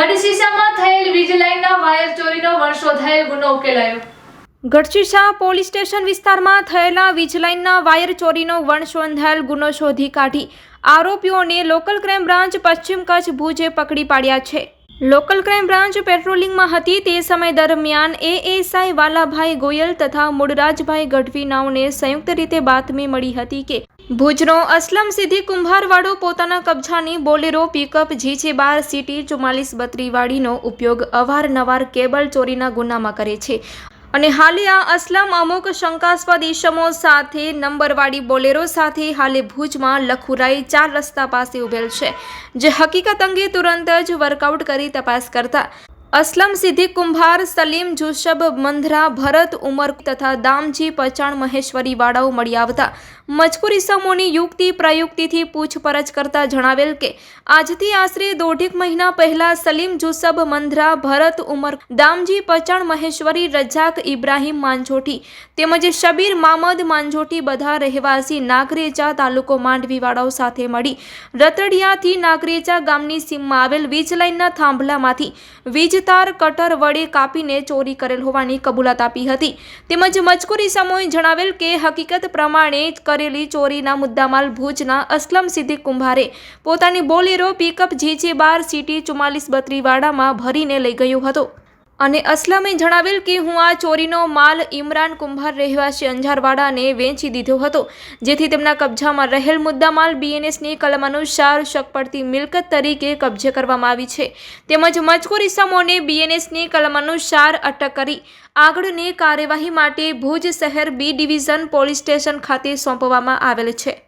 ગઢશીશામાં થયેલ વીજ લાઈનના વાયર ચોરીનો વર્ષો થયેલ ગુનો ઉકેલાયો. ગઢશીશા પોલીસ સ્ટેશન વિસ્તારમાં થયેલા વીજલાઇનના વાયર ચોરીનો વણશોંધાયેલ ગુનો શોધી કાઢી. આરોપીઓને લોકલ ક્રાઇમ બ્રાન્ચ પશ્ચિમ કચ્છ ભુજે પકડી પાડ્યા છે. લોકલ ક્રાઇમ બ્રાન્ચ પેટ્રોલિંગમાં હતી તે સમય દરમિયાન એએસઆઈ વાલાભાઈ ગોયલ તથા મૂળરાજભાઈ ગઢવી નાઓને સંયુક્ત રીતે બાતમી મળી હતી કે ભુજનો અસલમ સિદ્ધિ કુંભારવાડો પોતાના કબજાની બોલેરો પિકઅપ જીજે બાર સિટી ચુમ્માલીસ બત્રીવાળીનો ઉપયોગ અવારનવાર કેબલ ચોરીના ગુનામાં કરે છે. અને હાલે આ અસલમ અમુક શંકાસ્પદ ઇસમો સાથે નંબરવાળી બોલેરો સાથે હાલે ભુજમાં લખુરાઈ ચાર રસ્તા પાસે ઉભેલ છે, જે હકીકત અંગે તુરંત જ વર્કઆઉટ કરી તપાસ કરતા અસલમ સિદ્ધિક કુંભાર, સલીમ જુસબ, મંધરા, ભરત ઉમર તથા દામજી પચાણ મહેશ્વરી વાળાઓ મળી આવતા. મજકૂર ઇસમોની યુક્તિ પ્રયુક્તિથી પૂછપરછ કરતા જણાવેલ કે, આજથી આશરે દોઢેક મહિના પહેલા સલીમ જુસબ, મંધરા, ભરત ઉમર, દામજી પચાણ મહેશ્વરી રજાક ઇબ્રાહીમ માંજોટી તેમજ શબીર મામદ માંજોટી બધા રહેવાસી નાગરેચા તાલુકો માંડવીવાળાઓ સાથે મળી. રતડિયાથી નાગરેચા ગામની સીમમાં આવેલ વીજ લાઇનના થાંભલામાંથી વીજ તાર કટર વડે કાપીને ચોરી કરેલ હોવાની કબૂલાત આપી હતી. તેમજ મજકૂરી સમૂહે જણાવેલ કે હકીકત પ્રમાણે કરેલી ચોરીના મુદ્દામાલ ભુજના અસલમ સિદ્દીક કુંભારે પોતાની બોલેરો પિકઅપ જીજે બાર સિટી ચુમ્માલીસ બત્રીવાડામાં ભરીને લઈ ગયો હતો. અને અસલમે જણાવેલ કે હું આ ચોરીનો માલ ઇમરાન કુંભાર રહેવાસી અંજારવાડાને વેચી દીધો હતો, જેથી તેમના કબજામાં રહેલ મુદ્દામાલ બીએનએસની કલમ અનુસાર શક પડતી મિલકત તરીકે કબજે કરવામાં આવી છે. તેમજ મજકૂર ઇસમોને બીએનએસની કલમ અનુસાર અટક કરી આગળની કાર્યવાહી માટે ભુજ શહેર બી ડિવિઝન પોલીસ સ્ટેશન ખાતે સોંપવામાં આવેલ છે.